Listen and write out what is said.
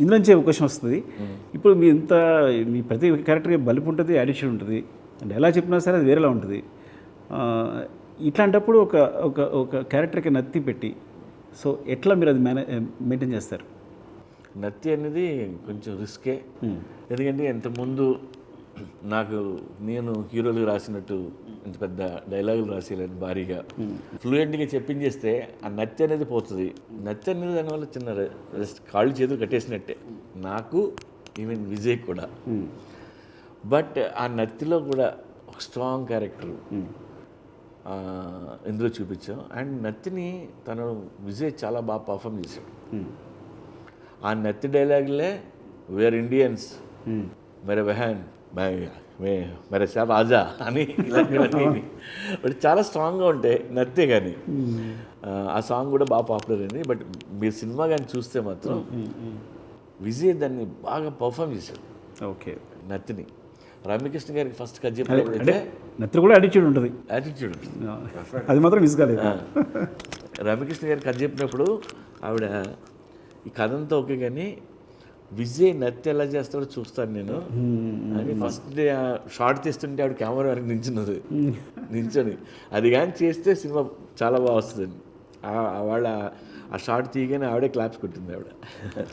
ఇందులో నుంచే క్వశ్చన్ వస్తుంది. ఇప్పుడు మీ ఇంత మీ ప్రతి క్యారెక్టర్కి బలిపు ఉంటుంది యాడిషన్ ఉంటుంది. అంటే ఎలా చెప్పినా సరే అది వేరేలా ఉంటుంది. ఇట్లాంటప్పుడు ఒక ఒక ఒక క్యారెక్టర్కి నత్తి పెట్టి సో ఎట్లా మీరు అది మేనే మెయింటైన్ చేస్తారు? నత్తి అనేది కొంచెం రిస్కే ఎందుకంటే ఇంతకుముందు నాకు నేను హీరోలు రాసినట్టు ఇంత పెద్ద డైలాగులు రాసేయలేదు భారీగా. ఫ్లూయెంట్గా చెప్పించేస్తే ఆ నత్తి అనేది పోతుంది. నత్తి అనేది దానివల్ల చిన్న రెస్ట్ కాళ్ళు చేతులు కట్టేసినట్టే. నాకు ఈవెన్ విజయ్ కూడా. బట్ ఆ నత్తిలో కూడా ఒక స్ట్రాంగ్ క్యారెక్టర్ ఇందులో చూపించాం. అండ్ నత్తిని తను విజయ్ చాలా బాగా పర్ఫామ్ చేశాడు. ఆ నత్తి డైలాగులే వేర్ ఇండియన్స్ మెరే మెరే సాబ్ ఆజా అని ఇలాంటివన్నీ. బట్ చాలా స్ట్రాంగ్గా ఉంటాయి నత్తే కానీ. ఆ సాంగ్ కూడా బాగా పాపులర్ అయింది. బట్ మీరు సినిమా కానీ చూస్తే మాత్రం విజయ్ దాన్ని బాగా పర్ఫామ్ చేశాడు. ఓకే. నత్తిని. రమ్యకృష్ణ గారికి ఫస్ట్ కట్ అంటే చెప్పినప్పుడైతే నత్తి కూడా యాటిట్యూడ్ ఉంటుంది. యాటిట్యూడ్ అది మాత్రం మిస్ కాలేదు. రమ్యకృష్ణ గారికి కథ చెప్పినప్పుడు ఆవిడ ఈ కథ అంతా ఓకే కానీ విజయ్ నత్తి ఎలా చేస్తాడో చూస్తాను నేను. అని ఫస్ట్ డే షార్ట్ తీస్తుంటే ఆవిడ కెమెరా వరకు నించున్నది. నించొని. అది కానీ చేస్తే సినిమా చాలా బాగా వస్తుంది వాళ్ళ ఆ షార్ట్ తీయగానే ఆవిడే క్లాప్స్ కొట్టింది ఆవిడ.